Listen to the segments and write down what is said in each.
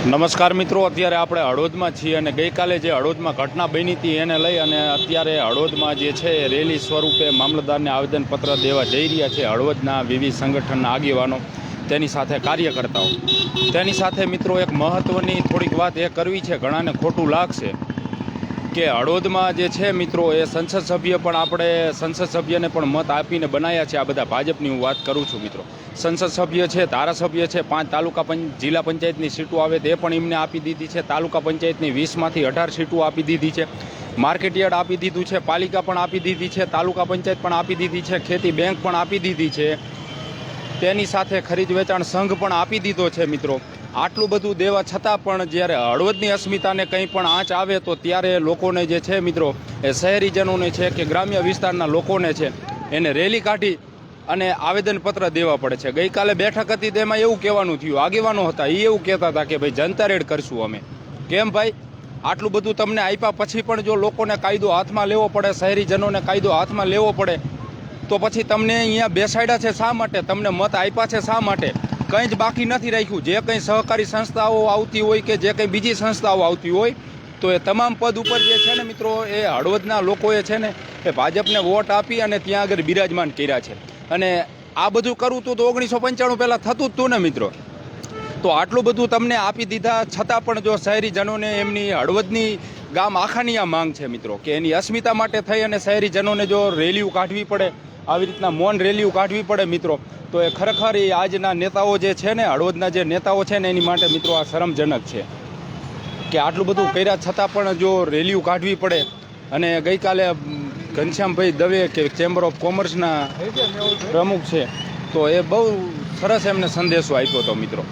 નમસ્કાર મિત્રો, અત્યારે આપણે હળોદમાં છીએ અને ગઈકાલે જે હળોદમાં ઘટના બની હતી એને લઈ અને અત્યારે હળોદમાં જે છે રેલી સ્વરૂપે મામલતદારને આવેદનપત્ર દેવા જઈ રહ્યા છે હળવદના વિવિધ સંગઠનના આગેવાનો, તેની સાથે કાર્યકર્તાઓ. તેની સાથે મિત્રો એક મહત્ત્વની થોડીક વાત એ કરવી છે, ઘણાને ખોટું લાગશે. કે હળોદમાં જે છે મિત્રો, એ સંસદ સભ્ય પણ આપણે સંસદ સભ્યને પણ મત આપીને બનાવ્યા છે. આ બધા ભાજપની હું વાત કરું છું મિત્રો. સંસદ સભ્ય છે, ધારાસભ્ય છે, પાંચ તાલુકા પંચ, જિલ્લા પંચાયતની સીટો આવે તે પણ એમને આપી દીધી છે. તાલુકા પંચાયતની વીસમાંથી અઢાર સીટો આપી દીધી છે. માર્કેટયાર્ડ આપી દીધું છે, પાલિકા પણ આપી દીધી છે, તાલુકા પંચાયત પણ આપી દીધી છે, ખેતી બેંક પણ આપી દીધી છે. તેની સાથે ખરીદ વેચાણ સંઘ પણ આપી દીધો છે મિત્રો. આટલું બધું દેવા છતાં પણ જ્યારે હળવદની અસ્મિતાને કંઈ પણ આંચ આવે તો ત્યારે લોકોને જે છે મિત્રો, એ શહેરીજનોને છે કે ગ્રામ્ય વિસ્તારના લોકોને છે, એને રેલી કાઢી અને આવેદનપત્ર દેવા પડે છે. ગઈકાલે બેઠક હતી તેમાં એવું કહેવાનું થયું. આગેવાનો હતા એ એવું કહેતા હતા કે ભાઈ, જનતા રેડ કરશું અમે. કેમ ભાઈ? આટલું બધું તમને આપ્યા પછી પણ જો લોકોને કાયદો હાથમાં લેવો પડે, શહેરીજનોને કાયદો હાથમાં લેવો પડે, તો પછી તમને અહીંયા બેસાડ્યા છે શા માટે? તમને મત આપ્યા છે શા માટે? કંઈ જ બાકી નથી રાખ્યું. જે કંઈ સહકારી સંસ્થાઓ આવતી હોય કે જે કંઈ બીજી સંસ્થાઓ આવતી હોય, તો એ તમામ પદ ઉપર જે છે ને મિત્રો, એ હળવદના લોકોએ છે ને, એ ભાજપને વોટ આપી અને ત્યાં આગળ બિરાજમાન કર્યા છે. અને આ બધું કરવું તો ઓગણીસો પંચાણું પહેલાં થતું જ હતું ને મિત્રો. તો આટલું બધું તમને આપી દીધા, છતાં પણ જો શહેરીજનોને એમની હળવદની ગામ આખાની આ માંગ છે મિત્રો, કે એની અસ્મિતા માટે થઈ અને શહેરીજનોને જો રેલીઓ કાઢવી પડે આવી રીતના મૌન રેલીઓ કાઢવી પડે મિત્રો. તો એ ખરેખર એ આજના નેતાઓ જે છે ને, હળવદના જે નેતાઓ છે ને, એની માટે મિત્રો આ શરમજનક છે. કે આટલું બધું કર્યા છતાં પણ જો રેલીઓ કાઢવી પડે અને ગઈકાલે ઘનશ્યામભાઈ દવે કે ચેમ્બર ઓફ કોમર્સના પ્રમુખ છે, તો એ બહુ સરસ એમને સંદેશો આપ્યો હતો મિત્રો.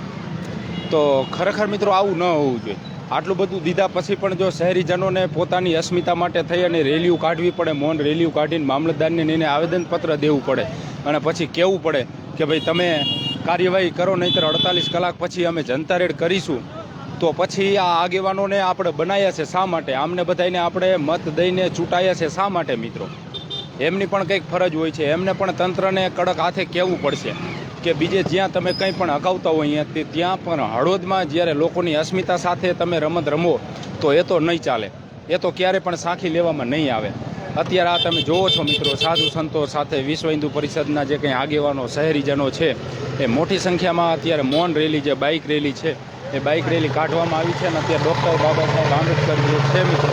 તો ખરેખર મિત્રો આવું ન હોવું જોઈએ. આટલું બધું દીધા પછી પણ જો શહેરીજનોને પોતાની અસ્મિતા માટે થઈ અને રેલીઓ કાઢવી પડે, મૌન રેલીઓ કાઢીને મામલતદારને એને આવેદનપત્ર દેવું પડે અને પછી કહેવું પડે કે ભાઈ તમે કાર્યવાહી કરો, નહીંતર અડતાલીસ કલાક પછી અમે જનતા રેડ કરીશું, તો પછી આ આગેવાનોને આપણે બનાવ્યા છે શા માટે? આમને બધાને આપણે મત દઈને ચૂંટાયા છે શા માટે મિત્રો? એમની પણ કંઈક ફરજ હોય છે, એમને પણ તંત્રને કડક હાથે કહેવું પડશે? કે બીજે જ્યાં તમે કંઈ પણ હકાવતા હોય અહીંયા, તે ત્યાં પણ હળવદમાં જ્યારે લોકોની અસ્મિતા સાથે તમે રમત રમો, તો એ તો નહીં ચાલે. એ તો ક્યારે પણ સાંખી લેવામાં નહીં આવે. અત્યારે આ તમે જોવો છો મિત્રો, સાધુ સંતો સાથે વિશ્વ હિન્દુ પરિષદના જે કંઈ આગેવાનો, શહેરીજનો છે, એ મોટી સંખ્યામાં અત્યારે મૌન રેલી જે બાઇક રેલી છે, એ બાઇક રેલી કાઢવામાં આવી છે અને અત્યારે ડૉક્ટર બાબા સાહેબ આંબેડકર જે છે મિત્રો,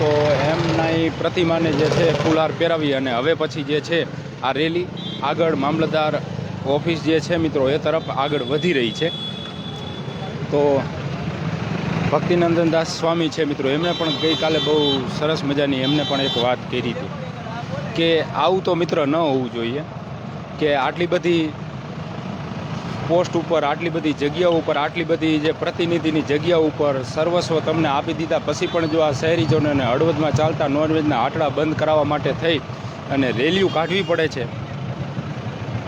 તો એમના પ્રતિમાને જે છે ફૂલહાર પહેરાવી અને હવે પછી જે છે આ રેલી આગળ મામલતદાર ઓફિસ જે છે મિત્રો, એ તરફ આગળ વધી રહી છે. તો ભક્તિનંદન દાસ સ્વામી છે મિત્રો, એમણે પણ ગઈકાલે બહુ સરસ મજાની એમને પણ એક વાત કરી હતી કે આવું તો મિત્ર ન હોવું જોઈએ, કે આટલી બધી પોસ્ટ ઉપર, આટલી બધી જગ્યાઓ ઉપર, આટલી બધી જે પ્રતિનિધિની જગ્યા ઉપર સર્વસ્વ તમને આપી દીધા, પછી પણ જો આ શહેરીજનોને હળવદમાં ચાલતા નોનવેજના આટલા બંધ કરાવવા માટે થઈ અને રેલીઓ કાઢવી પડે છે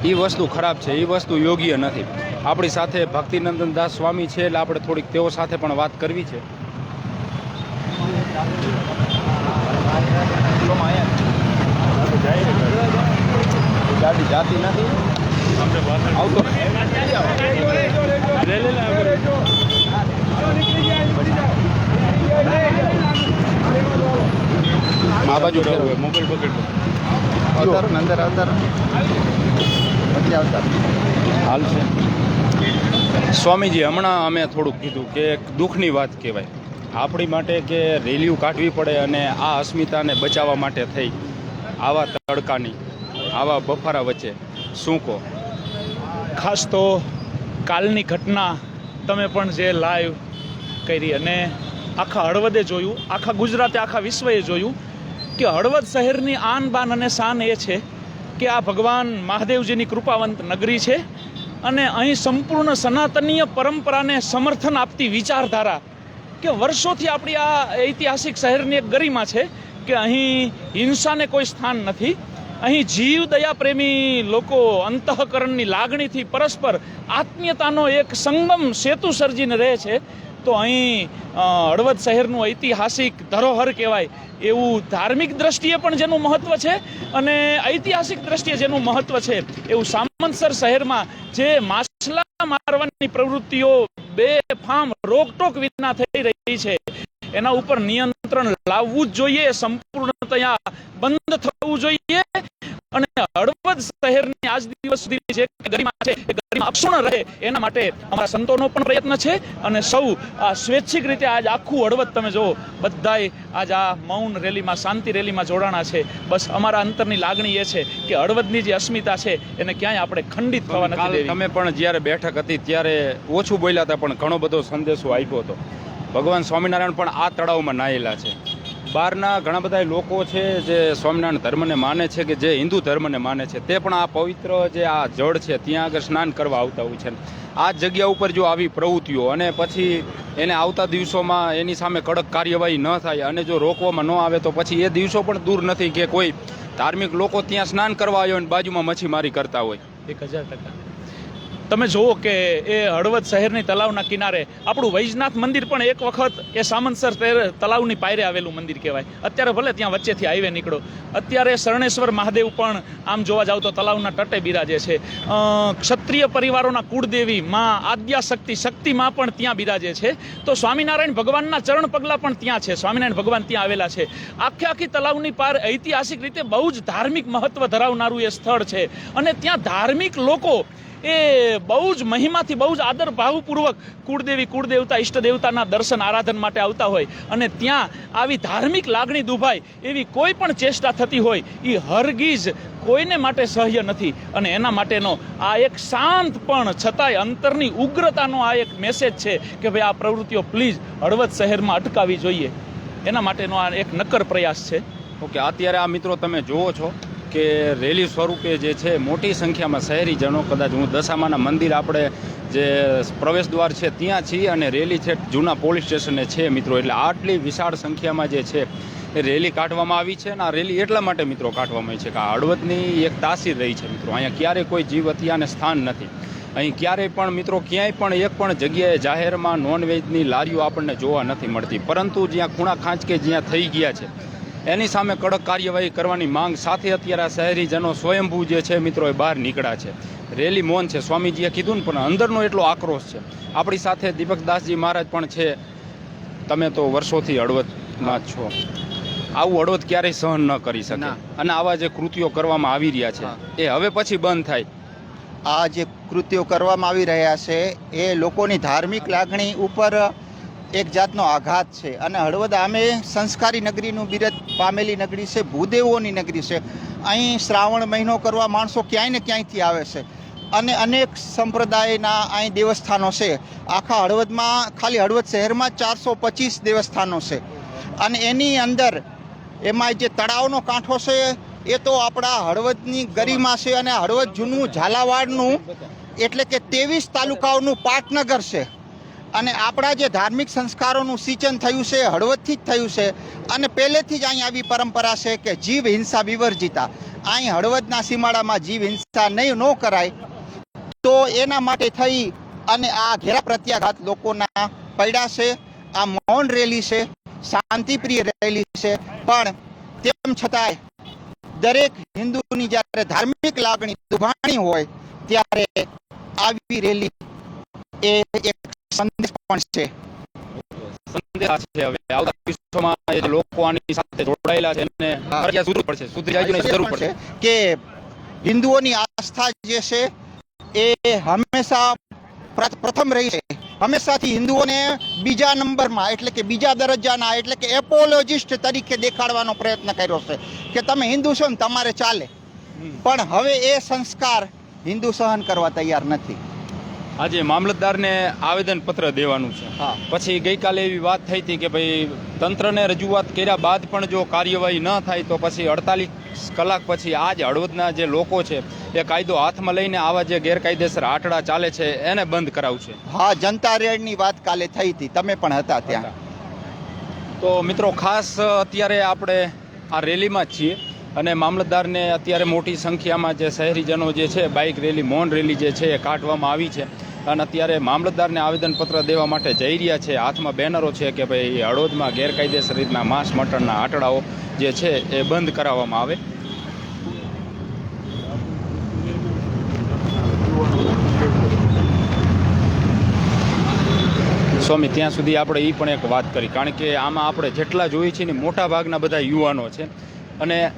એ વસ્તુ ખરાબ છે એ વસ્તુ યોગ્ય નથી. આપણી સાથે ભક્તિનંદન દાસ સ્વામી છે એટલે આપણે થોડીક તેઓ સાથે પણ વાત કરવી છે. ગાડી જાતી નથી. આવતો આ બાજુ મોબાઈલ પકડ. અવતાર ને અંદર અવતાર આવતા. હાલ છે. સ્વામીજી હમણાં અમે થોડુંક કીધું કે એક દુઃખની વાત કહેવાય. આપણી માટે કે રેલીઓ કાઢવી પડે અને આ અસ્મિતાને બચાવવા માટે થઈ. આવા તડકાની આવા બફારા વચ્ચે. શું કહો? ખાસ તો કાલની ઘટના તમે પણ જે લાઈવ કરી અને આખા હળવદે જોયું આખા ગુજરાતે આખા વિશ્વએ જોયું કે હળવદ શહેરની આન બાન અને શાન એ છે કે આ ભગવાન મહાદેવજીની કૃપાવંત નગરી છે અને અહીં સંપૂર્ણ સનાતનીય પરંપરાને સમર્થન આપતી વિચારધારા કે વર્ષોથી આપણી આ ઐતિહાસિક શહેરની એક ગરિમા છે કે અહીં હિંસાને કોઈ સ્થાન નથી. અહીં જીવ દયા પ્રેમી લોકો અંતઃકરણની લાગણીથી પરસ્પર આત્મીયતાનો એક સંગમ સેતુ સર્જીને રહે છે. તો અહીં હળવદ શહેરનું ઐતિહાસિક ધરોહર કહેવાય એવું ધાર્મિક દ્રષ્ટિએ પણ જેનું મહત્વ છે અને ઐતિહાસિક દ્રષ્ટિએ જેનું મહત્વ છે એવું સામંતસર શહેરમાં જે માછલા મારવાની પ્રવૃત્તિઓ બે ફામ રોકટોક વિના થઈ રહી છે, એના ઉપર નિયંત્રણ લાવવું જ જોઈએ, સંપૂર્ણતયા બંધ થવું જોઈએ અને હળવદ શહેરની આજ દિવસ સુધી જે ગરિમા છે એ ગરિમા અક્ષુણ રહે એના માટે અમારા સંતોનો પણ પ્રયત્ન છે અને સૌ આ સ્વૈચ્છિક રીતે આજ આખું હળવદ તમે જુઓ બધાએ આજ આ મૌન રેલીમાં શાંતિ રેલીમાં જોડાણા છે. બસ અમારા અંતરની લાગણી એ છે કે હળવદની જે અસ્મિતા છે એને ક્યાંય આપણે ખંડિત થવા નથી તમે પણ જ્યારે બેઠક હતી ત્યારે ઓછું બોલ્યા હતા પણ ઘણો બધો સંદેશો આપ્યો હતો. ભગવાન સ્વામિનારાયણ પણ આ તળાવમાં નાયેલા છે. બહારના ઘણા બધા લોકો છે જે સ્વામિનારાયણ ધર્મને માને છે કે જે હિન્દુ ધર્મને માને છે, તે પણ આ પવિત્ર જે આ જળ છે ત્યાં આગળ સ્નાન કરવા આવતા હોય છે. આ જગ્યા ઉપર જો આવી પ્રવૃત્તિઓ અને પછી એને આવતા દિવસોમાં એની સામે કડક કાર્યવાહી ન થાય અને જો રોકવામાં ન આવે તો પછી એ દિવસો પણ દૂર નથી કે કોઈ ધાર્મિક લોકો ત્યાં સ્નાન કરવા આવ્યો અને બાજુમાં મચ્છીમારી કરતા હોય. એક હજાર ટકા. તમે જુઓ કે એ હળવદ શહેરની તલાવના કિનારે આપણું વૈજનાથ મંદિર પણ એક વખત એ સામંતસર તલાવની પાયરે આવેલું મંદિર કહેવાય. અત્યારે ભલે ત્યાં વચ્ચેથી હાઈવે નીકળો. અત્યારે શરણેશ્વર મહાદેવ પણ આમ જોવા જાવ તો તલાવના તટે બિરાજે છે. ક્ષત્રિય પરિવારોના કુળદેવી માં આદ્યાશક્તિ શક્તિમાં પણ ત્યાં બિરાજે છે. તો સ્વામિનારાયણ ભગવાનના ચરણ પગલા પણ ત્યાં છે. સ્વામિનારાયણ ભગવાન ત્યાં આવેલા છે. આખે આખી તલાવની પાર ઐતિહાસિક રીતે બહુ જ ધાર્મિક મહત્વ ધરાવનારું એ સ્થળ છે. અને ત્યાં ધાર્મિક લોકો એ બહુ જ મહિમાથી બહુ જ આદર ભાવપૂર્વક કુળદેવી કુળદેવતા ઈષ્ટ દેવતાના દર્શન, આરાધન માટે આવતા હોય અને ત્યાં આવી ધાર્મિક લાગણી દુભાય એવી કોઈ પણ ચેષ્ટા થતી હોય એ હરગીજ કોઈને માટે સહ્ય નથી. અને એના માટેનો આ એક શાંત પણ, છતાંય અંતરની ઉગ્રતાનો આ એક મેસેજ છે કે ભાઈ આ પ્રવૃત્તિઓ પ્લીઝ હળવદ શહેરમાં અટકાવી જોઈએ. એના માટેનો આ એક નક્કર પ્રયાસ છે. ઓકે, અત્યારે આ મિત્રો તમે જુઓ છો. કે રેલી સ્વરૂપે જે છે, મોટી સંખ્યામાં શહેરીજનો, કદાચ હું દશામાના મંદિર આપણે જે પ્રવેશ દ્વાર છે, ત્યાં છીએ અને રેલી છે, જૂના પોલીસ સ્ટેશને છે મિત્રો. એટલે આટલી વિશાળ સંખ્યામાં જે છે, એ રેલી કાઢવામાં આવી છે અને આ રેલી એટલા માટે મિત્રો કાઢવામાં આવી છે કે આ હળવદની એક તાસીર રહી છે મિત્રો. અહીંયા ક્યારેય કોઈ જીવ હત્યાને સ્થાન નથી. અહીં ક્યારેય પણ મિત્રો, ક્યાંય પણ એક પણ જગ્યાએ જાહેરમાં નોનવેજની લારીઓ આપણને જોવા નથી મળતી. પરંતુ જ્યાં ખૂણા ખાંચ કે જ્યાં થઈ ગયા છે એની સામે કડક કાર્યવાહી કરવાની માંગ સાથે અત્યારે આ શહેરીજનો સ્વયંભૂ જે છે મિત્રો એ બહાર નીકળ્યા છે. રેલી મૌન છે સ્વામીજીએ કીધું ને પણ અંદરનો એટલો આક્રોશ છે. આપણી સાથે દીપકદાસજી મહારાજ પણ છે. તમે તો વર્ષોથી હળવદમાં જ છો. આવું હળવદ ક્યારેય સહન ન કરી શકે. અને આવા જે કૃત્યો કરવામાં આવી રહ્યા છે એ હવે પછી બંધ થાય. આ જે કૃત્યો કરવામાં આવી રહ્યા છે એ લોકોની ધાર્મિક લાગણી ઉપર એક જાતનો આઘાત છે. અને હળવદ આમે સંસ્કારી નગરીનું બિરદ પામેલી નગરી છે, ભૂદેવોની નગરી છે. અહીં શ્રાવણ મહિનો કરવા માણસો ક્યાંય ને ક્યાંયથી આવે છે? અને અનેક સંપ્રદાયના અહીં દેવસ્થાનો છે. આખા હળવદમાં, ખાલી હળવદ શહેરમાં ચારસો પચીસ દેવસ્થાનો છે. અને એની અંદર એમાં જે તળાવનો કાંઠો છે, એ તો આપણા હળવદની ગરિમા છે અને હળવદ જૂનું ઝાલાવાડનું એટલે કે ત્રેવીસ તાલુકાઓનું પાટનગર છે. અને આપણા જે ધાર્મિક સંસ્કારોનું સિંચન થયું છે, હળવદથી જ થયું છે અને પહેલેથી જ અહીં આવી પરંપરા છે કે જીવ હિંસા વિવર્જિતા. અહીં હળવદના સીમાડામાં જીવ હિંસા નહીં, ન કરાય. તો એના માટે થઈ અને આ ઘેરા પ્રત્યાઘાત લોકોના પડ્યા છે, આ મૌન રેલી છે, શાંતિપ્રિય રેલી છે. પણ તેમ છતાંય દરેક હિન્દુની જ્યારે ધાર્મિક લાગણી દુભાણી હોય, ત્યારે આવી રેલી એ એક સંદેશ પણ છે. સંદેશ છે હવે. આવતા વિશ્વમાં જે લોકો આની સાથે જોડાયેલા છે એને. ફરજિયાત સુધરવું પડશે. સુધરી જાય જરૂર પડશે. કે હિન્દુઓની આસ્થા જે છે એ હંમેશા પ્રથમ રહી છે. હંમેશાથી હિન્દુઓને બીજા નંબરમાં એટલે કે બીજા દરજ્જાના એટલે કે એપોલોજિસ્ટ તરીકે દેખાડવાનો પ્રયત્ન કર્યો છે કે તમે હિન્દુ છો ને તમારે ચાલે. પણ હવે એ સંસ્કાર હિન્દુ સહન કરવા તૈયાર નથી. આજે મામલતદારને આવેદનપત્ર દેવાનું છે. હા. પછી ગઈકાલે એવી વાત થઈ હતી કે ભાઈ તંત્રને રજૂઆત કર્યા બાદ પણ જો કાર્યવાહી ન થાય તો પછી અડતાલીસ કલાક પછી આ જ હળવદના જે લોકો છે એ કાયદો હાથમાં લઈને આવા જે ગેરકાયદેસર આટડા ચાલે છે એને બંધ કરાવશે. હા જનતા રેડની વાત કાલે થઈ હતી. તમે પણ હતા ત્યાં. તો મિત્રો ખાસ અત્યારે આપણે આ રેલીમાં જ છીએ. અને મામલતદારને અત્યારે મોટી સંખ્યામાં જે શહેરીજનો જે છે, બાઇક રેલી, મૌન રેલી જે છે એ કાઢવામાં આવી છે. અને અત્યારે મામલતદારને આવેદનપત્ર દેવા માટે જઈ રહ્યા છે. હાથમાં બેનરો છે કે ભાઈ હળોદમાં ગેરકાયદેસર રીતના માંસ મટણના આંટડાઓ જે છે એ બંધ કરાવવામાં આવે. સ્વામી, ત્યાં સુધી આપણે એ પણ એક વાત કરી. કારણ કે આમાં આપણે જેટલા જોઈએ છીએ ને મોટા ભાગના બધા યુવાનો છે. અને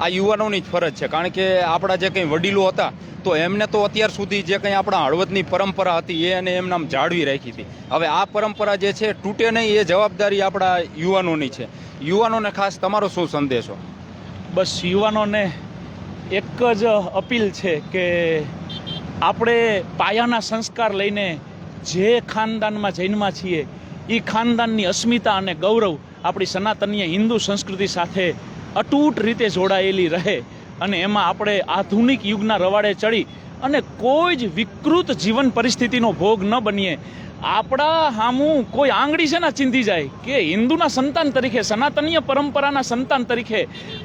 આ યુવાનોની જ ફરજ છે. કારણ કે આપણા જે કંઈ વડીલો હતા, તો એમને તો અત્યાર સુધી જે કંઈ આપણા હળવદની પરંપરા હતી, એ અને એમને આમ જાળવી રાખી હતી. હવે આ પરંપરા જે છે, તૂટે નહીં, એ જવાબદારી આપણા યુવાનોની છે. યુવાનોને ખાસ તમારો શું સંદેશો? બસ યુવાનોને એક જ અપીલ છે કે આપણે પાયાના સંસ્કાર લઈને જે ખાનદાનમાં જૈનમાં છીએ એ ખાનદાનની અસ્મિતા અને ગૌરવ આપણી સનાતનીય હિન્દુ સંસ્કૃતિ સાથે અતૂટ રીતે જોડાયેલી રહે અને એમાં આપણે આધુનિક યુગના રવાડે ચડી અને કોઈ જ વિકૃત જીવન પરિસ્થિતિનો ભોગ ન બનીએ. આપણા હામું કોઈ આંગળી છે ને ચીંધી જાય કે હિન્દુના સંતાન તરીકે, સનાતનીય પરંપરાના સંતાન તરીકે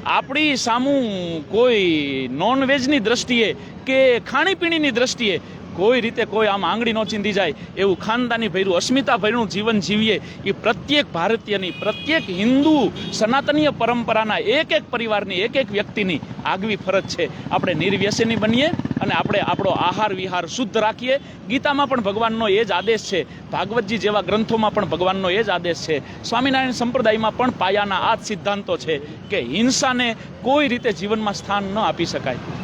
આપણી સામું કોઈ નોનવેજની દ્રષ્ટિએ કે ખાણીપીણીની દ્રષ્ટિએ કોઈ રીતે કોઈ આમ આંગળી ન ચીંધી જાય એવું ખાનદાની ભર્યું અસ્મિતા ભર્યું જીવન જીવીએ, એ પ્રત્યેક ભારતીયની, પ્રત્યેક હિન્દુ સનાતનીય પરંપરાના એક એક પરિવારની એક એક વ્યક્તિની આગવી ફરજ છે. આપણે નિર્વ્યસની બનીએ અને આપણે આપણો આહાર વિહાર શુદ્ધ રાખીએ. ગીતામાં પણ ભગવાનનો એ જ આદેશ છે. ભાગવતજી જેવા ગ્રંથોમાં પણ ભગવાનનો એ જ આદેશ છે. સ્વામિનારાયણ સંપ્રદાયમાં પણ પાયાના આ જ સિદ્ધાંતો છે કે હિંસાને કોઈ રીતે જીવનમાં સ્થાન ન આપી શકાય.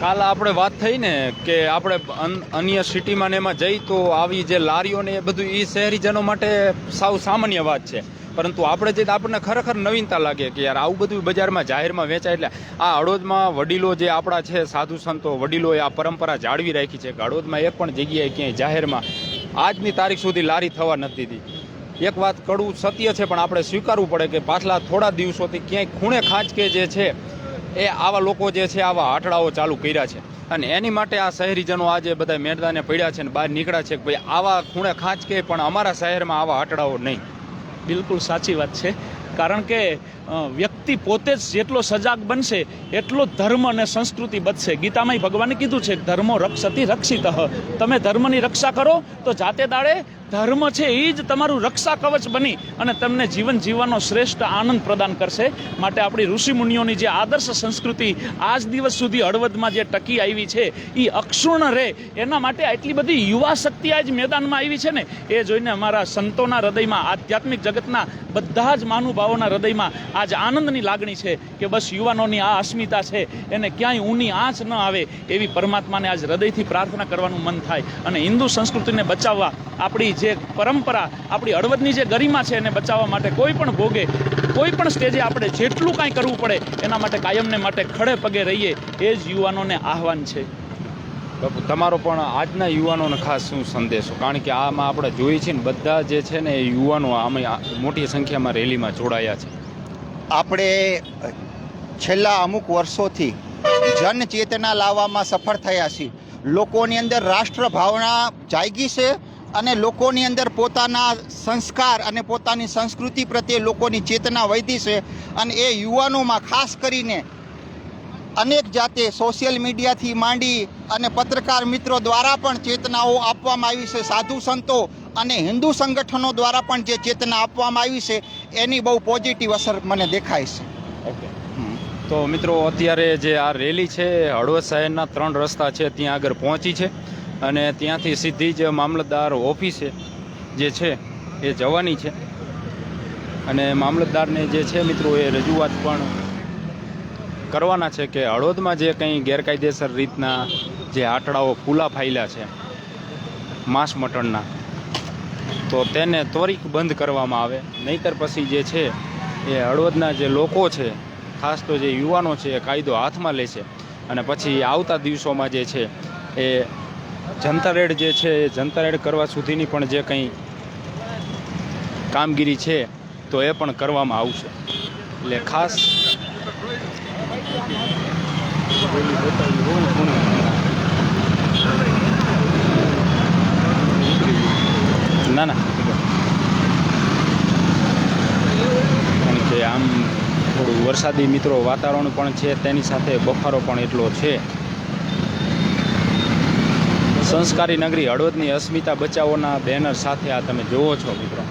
કાલ આપણે વાત થઈ ને કે આપણે અન- અન્ય સિટીમાં ને એમાં જઈ તો આવી જે લારીઓ ને એ બધું એ શહેરીજનો માટે સાવ સામાન્ય વાત છે. પરંતુ આપણે જે આપણને ખરેખર નવીનતા લાગે કે યાર આવું બધું બજારમાં જાહેરમાં વેચાય એટલે આ હળોદમાં વડીલો જે આપણા છે, સાધુ સંતો, વડીલોએ આ પરંપરા જાળવી રાખી છે કે હળોદમાં એક પણ જગ્યાએ ક્યાંય જાહેરમાં આજની તારીખ સુધી લારી થવા નથી દીધી. એક વાત કડવું સત્ય છે, પણ આપણે સ્વીકારવું પડે કે પાછલા થોડા દિવસોથી ક્યાંય ખૂણે ખાંચકે જે છે એ આવા લોકો જે છે, આવા આટડાઓ ચાલુ કર્યા છે. અને એની માટે આ શહેરીજનો આજે બધા મેદાને પડ્યા છે અને બહાર નીકળ્યા છે કે ભાઈ, આવા ખૂણે ખાંચ કે પણ અમારા શહેરમાં આવા આટડાઓ નહીં. બિલકુલ સાચી વાત છે. કારણ કે વ્યક્તિ પોતે જ જેટલો સજાગ બનશે, એટલો ધર્મ અને સંસ્કૃતિ બચશે. ગીતામાં ભગવાને કીધું છે ધર્મો રક્ષતી રક્ષિત. તમે ધર્મની રક્ષા કરો તો જાતે દાડે ધર્મ છે એ જ તમારું રક્ષા કવચ બની અને તમને જીવન જીવવાનો શ્રેષ્ઠ આનંદ પ્રદાન કરશે. માટે આપણી ઋષિ મુનિઓની જે આદર્શ સંસ્કૃતિ આજ દિવસ સુધી હળવદમાં જે ટકી આવી છે એ અક્ષુણ રહે. એના માટે આટલી બધી યુવા શક્તિ આજ મેદાનમાં આવી છે ને, એ જોઈને અમારા સંતોના હૃદયમાં, આધ્યાત્મિક જગતના બધા જ મહાનુભાવોના હૃદયમાં આજ આનંદની લાગણી છે કે બસ યુવાનોની આ અસ્મિતા છે. એને ક્યાંય ઊની આંચ ન આવે એવી પરમાત્માને આજ હૃદયથી પ્રાર્થના કરવાનું મન થાય. અને હિન્દુ સંસ્કૃતિને બચાવવા આપણી જે પરંપરા આપણી હળવદની જે ગરિમા છે એને બચાવવા માટે કોઈ પણ ભોગે કોઈ પણ સ્ટેજે આપણે જેટલું કાંઈ કરવું પડે એના માટે કાયમને માટે ખડે પગે રહીએ એ જ યુવાનોને આહવાન છે. બાપુ તમારો પણ આજના યુવાનોને ખાસ શું સંદેશો કારણ કે આમાં આપણે જોઈએ છીએ ને બધા જે છે ને એ યુવાનો આમાં આ મોટી સંખ્યામાં રેલીમાં જોડાયા છે. આપણે છેલ્લા અમુક વર્ષોથી જન ચેતના લાવવામાં સફળ થયા છીએ. લોકોની અંદર રાષ્ટ્ર ભાવના જાગી છે અને લોકોની અંદર પોતાના સંસ્કાર અને પોતાની સંસ્કૃતિ પ્રત્યે લોકોની ચેતના વધી છે અને એ યુવાનોમાં ખાસ કરીને અનેક જાતે સોશિયલ મીડિયાથી માંડી અને પત્રકાર મિત્રો દ્વારા પણ ચેતનાઓ આપવામાં આવી છે, સાધુ સંતો અને હિન્દુ સંગઠનો દ્વારા પણ જે ચેતના આપવામાં આવી છે, એની બહુ પોઝિટિવ અસર મને દેખાય છે. ઓકે. તો મિત્રો, અત્યારે જે આ રેલી છે, હળવદ શહેરના ત્રણ રસ્તા છે, ત્યાં આગળ પહોંચી છે. અને ત્યાંથી સીધી જ મામલતદાર ઓફિસે જે છે, એ જવાની છે. અને મામલતદારને જે છે મિત્રો, એ રજૂઆત પણ કરવાના છે કે હળવદમાં જે કંઈ ગેરકાયદેસર રીતના જે આટડાઓ ફૂલા ફાયલા છે માંસ મટણના, તો તેને ત્વરિત બંધ કરવામાં આવે. નહીતર પછી જે છે, એ હળવદના જે લોકો છે, ખાસ તો જે યુવાનો છે, એ કાયદો હાથમાં લે છે. અને પછી આવતા દિવસોમાં જે છે, એ જનતા રેડ જે છે, એ જનતા રેડ કરવા સુધીની પણ જે કંઈ કામગીરી છે, તો એ પણ કરવામાં આવશે. એટલે ખાસ ના ના. કે આમ થોડું વરસાદી મિત્રો વાતાવરણ પણ છે, તેની સાથે બફારો પણ એટલો છે. સંસ્કારી નગરી હળવદની અસ્મિતા બચાવોના બેનર સાથે આ તમે જોવો છો મિત્રો.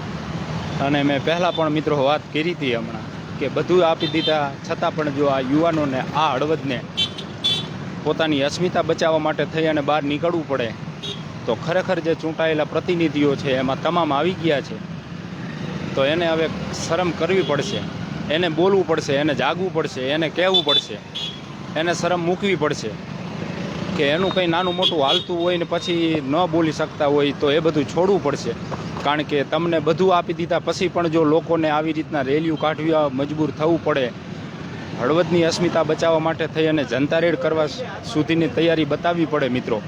અને મેં પહેલાં પણ મિત્રો વાત કરી હતી હમણાં કે બધું આપી દીધા, છતાં પણ જો આ યુવાનોને આ હળવદને પોતાની અસ્મિતા બચાવવા માટે થઈ અને બહાર નીકળવું પડે, તો ખરેખર જે ચૂંટાયેલા પ્રતિનિધિઓ છે એમાં તમામ આવી ગયા છે. તો એને હવે શરમ કરવી પડશે, એને બોલવું પડશે, એને જાગવું પડશે, એને કહેવું પડશે, એને શરમ મૂકવી પડશે. કે એનું કંઈ નાનું મોટું હાલતું હોય ને પછી ન બોલી શકતા હોય તો એ બધું છોડવું પડશે. કારણ કે તમને બધું આપી દીધા પછી પણ જો લોકોને આવી રીતના રેલીઓ કાઢવી મજબૂર થવું પડે. હળવદની અસ્મિતા બચાવવા માટે થઈ અને જનતા રેડ કરવા સુધીની તૈયારી બતાવવી પડે મિત્રો.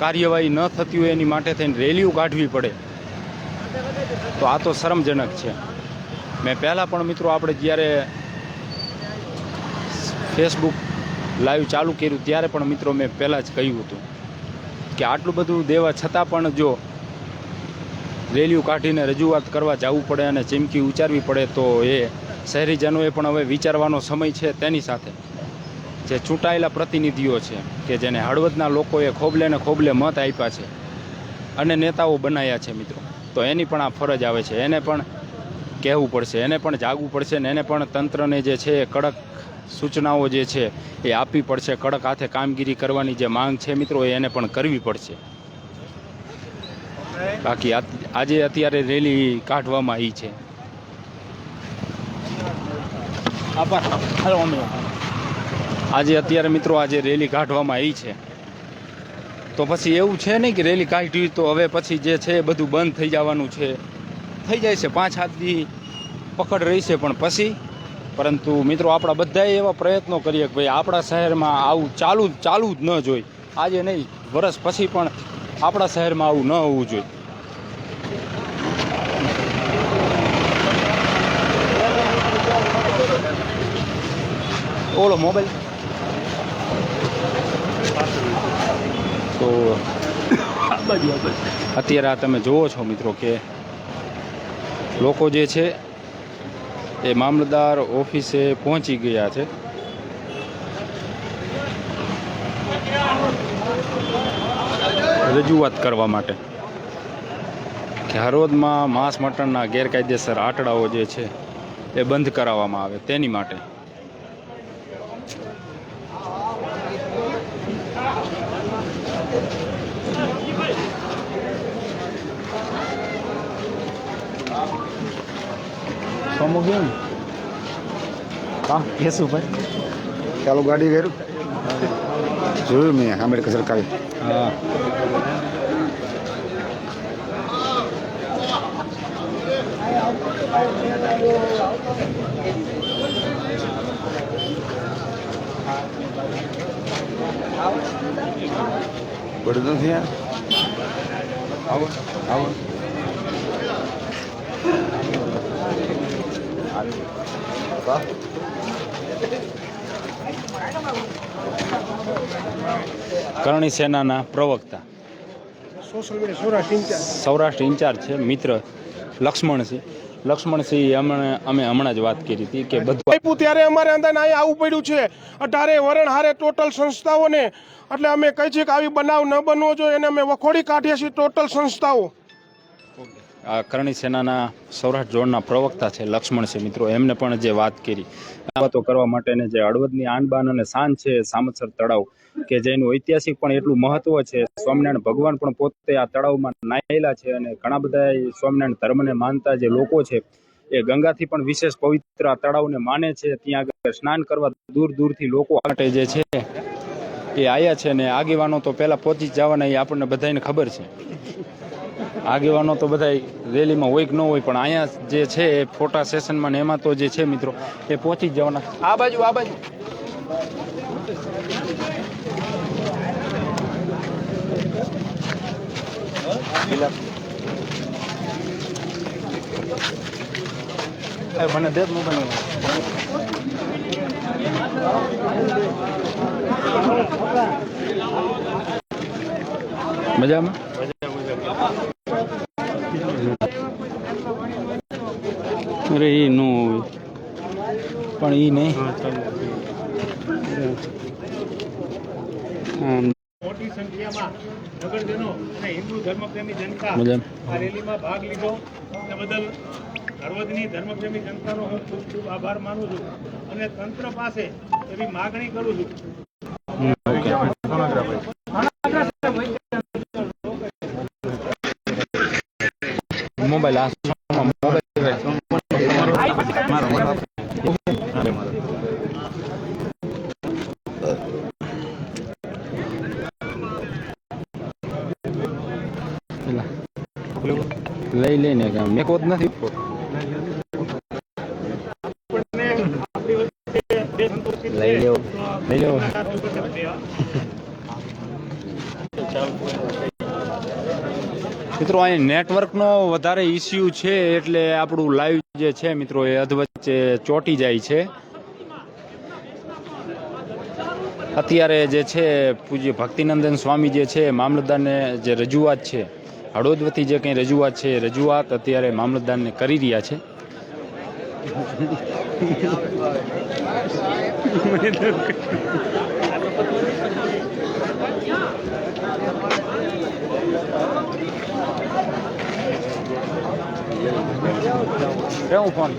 કાર્યવાહી ન થતી હોય એની માટે થઈને રેલીઓ કાઢવી પડે. તો આ તો શરમજનક છે. મેં પહેલાં પણ મિત્રો આપણે જ્યારે ફેસબુક લાઈવ ચાલુ કર્યું ત્યારે પણ મિત્રો મેં પહેલાં જ કહ્યું હતું કે આટલું બધું દેવા છતાં પણ જો રેલીઓ કાઢીને રજૂઆત કરવા જવું પડે અને ચીમકી ઉચ્ચારવી પડે તો એ શહેરીજનોએ પણ હવે વિચારવાનો સમય છે તેની સાથે. જે ચૂંટાયેલા પ્રતિનિધિઓ છે કે જેને હળવદના લોકોએ ખોબલે ને ખોબલે મત આપ્યા છે અને નેતાઓ બનાવ્યા છે મિત્રો. તો એની પણ આ ફરજ આવે છે. એને પણ કહેવું પડશે, એને પણ જાગવું પડશે ને એને પણ તંત્રને જે છે એ કડક સૂચનાઓ જે છે એ આપવી પડશે કડક હાથે કામગીરી કરવાની જે માંગ છે મિત્રો એને પણ કરવી પડશે. બાકી આજે અત્યારે રેલી કાઢવામાં આવી છે. આજે અત્યારે મિત્રો આજે રેલી કાઢવામાં આવી છે. તો પછી એવું છે નહીં કે રેલી કાઢી તો હવે પછી જે છે એ બધું બંધ થઈ જવાનું છે. થઈ જાય છે પાંચ હાથથી પકડ રહી છે પણ પછી પરંતુ મિત્રો આપણા બધાએ એવા પ્રયત્નો કરીએ કે ભાઈ આપણા શહેરમાં આવું ચાલુ ચાલુ જ ન જોઈ. આજે નહીં વરસ પછી પણ આપણા શહેરમાં આવું ન હોવું જોઈએ. ઓલો મોબાઈલ. તો અત્યારે આ તમે જુઓ છો મિત્રો કે લોકો જે છે એ મામલતદાર ઓફિસે પહોંચી ગયા છે. રજૂઆત કરવા માટે કે હરોદમાં માંસ મટનના ગેરકાયદેસર આટડાઓ જે છે, એ બંધ કરાવવામાં આવે તેની માટે. કેમ હા કેશું ભાઈ ચાલો ગાડી કર્યું જોયું મેં આંબેડકર સરકારે હા. પડતું નથી આવો આવો. આવો કરણી સેનાના પ્રવક્તા. સૌરાષ્ટ્ર ઇન્ચાર્જ છે મિત્ર લક્ષ્મણસિંહ લક્ષ્મણસિંહ હમણાં અમે હમણાં જ વાત કરી હતી કે બધું આપ્યું ત્યારે અમારે અંદર અહીં આવવું પડ્યું છે. અઢારે વરણ હારે ટોટલ સંસ્થાઓને એટલે અમે કહી છીએ કે આવી બનાવ ન બનવો જોઈએ એને અમે વખોડી કાઢીએ છીએ ટોટલ સંસ્થાઓ. આ કરણી સેનાના સૌરાષ્ટ્ર ઝોનના પ્રવક્તા છે લક્ષ્મણસિંહ મિત્રો, એમને પણ જે વાત કરી વાતો કરવા માટેને જે હળવદની આનબાન અને શાન છે સામતસર તળાવ, કે જેનું ઐતિહાસિક પણ એટલું મહત્વ છે. સ્વામિનારાયણ ભગવાન પણ પોતે આ તળાવમાં નાયેલા છે અને ઘણા બધા સ્વામિનારાયણ ધર્મને માનતા જે લોકો છે, એ ગંગાથી પણ વિશેષ પવિત્ર આ તળાવને માને છે. ત્યાં આગળ સ્નાન કરવા દૂર દૂરથી લોકો માટે જે છે, એ આયા છે ને આગેવાનો તો પહેલાં પહોંચી જવાના, એ આપણને બધાને ખબર છે. આગેવાનો તો બધા રેલીમાં હોય કે ન હોય પણ અહીંયા જે છે એ ફોટા સેશનમાં ને એમાં તો જે છે મિત્રો એ પહોંચી જ જવાના. આ બાજુ આ બાજુ. મને દે મોબાઈલ મજામાં? અરે એ ન પણ એ નહીં. મોટી સંખ્યામાં નગરજનો અને હિન્દુ ધર્મપ્રેમી જનતા રેલીમાં ભાગ લીધો. એ ધર્મપ્રેમી જનતાનો હું આભાર માનું છું અને તંત્ર પાસે એવી માગણી કરું છું. મોબાઈલ મિત્રો અહીં નેટવર્કનો વધારે ઇસ્યુ છે એટલે આપણું લાઈવ જે છે મિત્રો એ અધવચ્ચે ચોંટી જાય છે અત્યારે જે છે પૂજ્ય ભક્તિનંદન સ્વામી જે છે મામલતદારને જે રજૂઆત છે હળવદ વતી જે કંઈ રજૂઆત છે એ રજૂઆત અત્યારે મામલતદારને કરી રહ્યા છે કેવું ફોન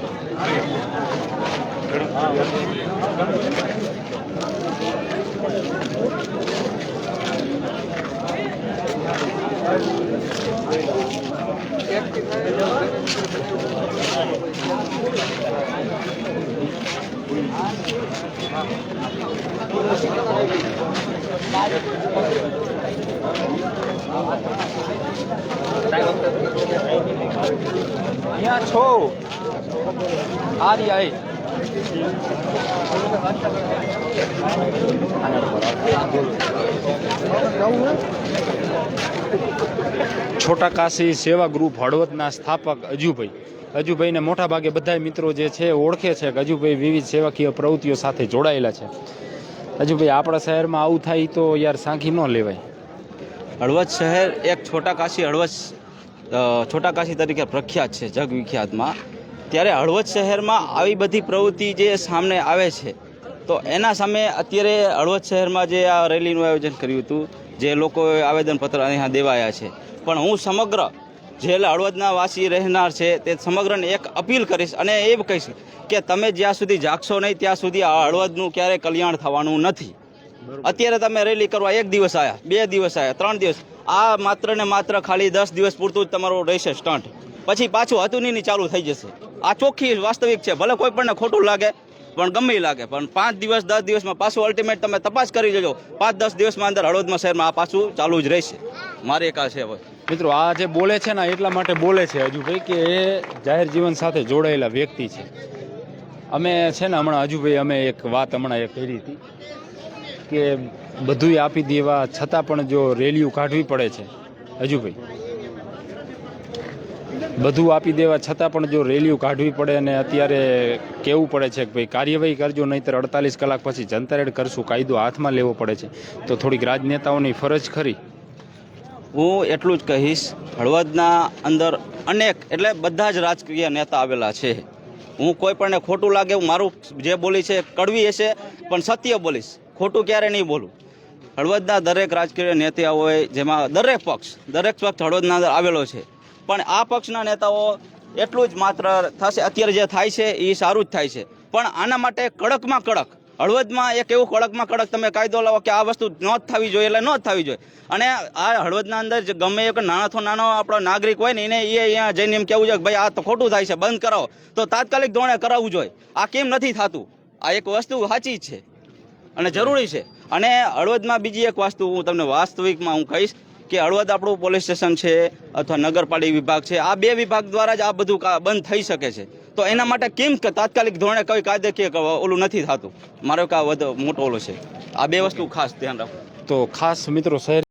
અહીંયા છો રહ્યા એ છોટા કાશી સેવા ગ્રુપ હળવદના સ્થાપક અજુભાઈ. અજુભાઈને મોટા ભાગે બધા મિત્રો જે છે ઓળખે છે કે અજુભાઈ વિવિધ સેવાકીય પ્રવૃત્તિઓ સાથે જોડાયેલા છે. અજુભાઈ આપણા શહેરમાં આવું થાય તો યાર સાંખી ન લેવાય. હળવદ શહેર એક છોટા કાશી હળવદ છોટા કાશી તરીકે પ્રખ્યાત છે જગ વિખ્યાતમાં. ત્યારે હળવદ શહેરમાં આવી બધી પ્રવૃત્તિ જે સામે આવે છે તો એના સામે અત્યારે હળવદ શહેરમાં જે આ રેલીનું આયોજન કર્યું હતું જે લોકોએ આવેદનપત્ર અહીંયા દેવાયા છે. પણ હું સમગ્ર જે હળવદના વાસી રહેનાર છે તે સમગ્રને એક અપીલ કરીશ અને એ કહીશ કે તમે જ્યાં સુધી જાગશો નહીં ત્યાં સુધી આ હળવદનું ક્યારેય કલ્યાણ થવાનું નથી. અત્યારે તમે રેલી કરવા એક દિવસ આવ્યા બે દિવસ આવ્યા ત્રણ દિવસ. આ માત્ર ને માત્ર ખાલી દસ દિવસ પૂરતું જ તમારું રહેશે સ્ટન્ટ. પછી પાછું હતું નહીં ચાલુ થઈ જશે. આ ચોખ્ખી વાસ્તવિક છે. ભલે કોઈ પણ ખોટું લાગે, પણ ગમે લાગે. પણ પાંચ દિવસ, દસ દિવસમાં પાછું અલ્ટિમેટ તમે તપાસ કરી લેજો. પાંચ, દસ દિવસમાં અંદર હળવદમાં, શહેરમાં આ પાછું ચાલુ જ રહેશે. મારી એક આ છે મિત્રો, આ જે બોલે છે ને, એટલા માટે બોલે છે અજુભાઈ કે એ જાહેર જીવન સાથે જોડાયેલા વ્યક્તિ છે. અમે છે ને હમણાં અજુભાઈ અમે એક વાત હમણાં એ કરી હતી કે બધુંય આપી દેવા છતાં પણ જો રેલીઓ કાઢવી પડે છે. અજુભાઈ બધું આપી દેવા છતાં પણ જો રેલીઓ કાઢવી પડે અને અત્યારે કેવું પડે છે કે ભાઈ કાર્યવાહી કરજો, નહીંતર અડતાલીસ કલાક પછી જનતા કરશું, કાયદો હાથમાં લેવો પડે છે. તો થોડીક રાજનેતાઓની ફરજ ખરી. હું એટલું જ કહીશ, હળવદના અંદર અનેક, એટલે બધા જ રાજકીય નેતા આવેલા છે. હું કોઈ પણ ખોટું લાગે હું મારું જે બોલી છે કડવી હશે, પણ સત્ય બોલીશ. ખોટું ક્યારે નહીં બોલું. હળવદના દરેક રાજકીય નેતાઓએ જેમાં દરેક પક્ષ દરેક પક્ષ હળવદના અંદર આવેલો છે. પણ આ પક્ષના નેતાઓ એટલું જ માત્ર થશે, અત્યારે જે થાય છે એ સારું જ થાય છે. પણ આના માટે કડકમાં કડક, હળવદમાં એક એવું કડકમાં કડક તમે કાયદો લાવો કે આ વસ્તુ ન જ થવી જોઈએ, એટલે ન જ થવી જોઈએ. અને આ હળવદના અંદર જે ગમે એક નાનાથો નાનો આપણો નાગરિક હોય ને, એને એ અહીંયા જઈને એમ કહેવું જોઈએ કે ભાઈ આ તો ખોટું થાય છે, બંધ કરાવો. તો તાત્કાલિક ધોરણે કરાવવું જોઈએ. આ કેમ નથી થતું? આ એક વસ્તુ સાચી છે. અને જરૂરી છે. અને હળવદમાં બીજી એક વસ્તુ હું તમને વાસ્તવિકમાં હું કહીશ. કે હળવદ આપણું પોલીસ સ્ટેશન છે અથવા નગરપાલિકા વિભાગ છે, આ બે વિભાગ દ્વારા જ આ બધું બંધ થઈ શકે છે. તો એના માટે કેમ કે તાત્કાલિક ધોરણે કોઈ કાયદેકીય ઓલું નથી થતું? મારો કા વધુ મોટો ઓલો છે. આ બે વસ્તુ ખાસ ધ્યાન રાખો. તો ખાસ મિત્રો શહેર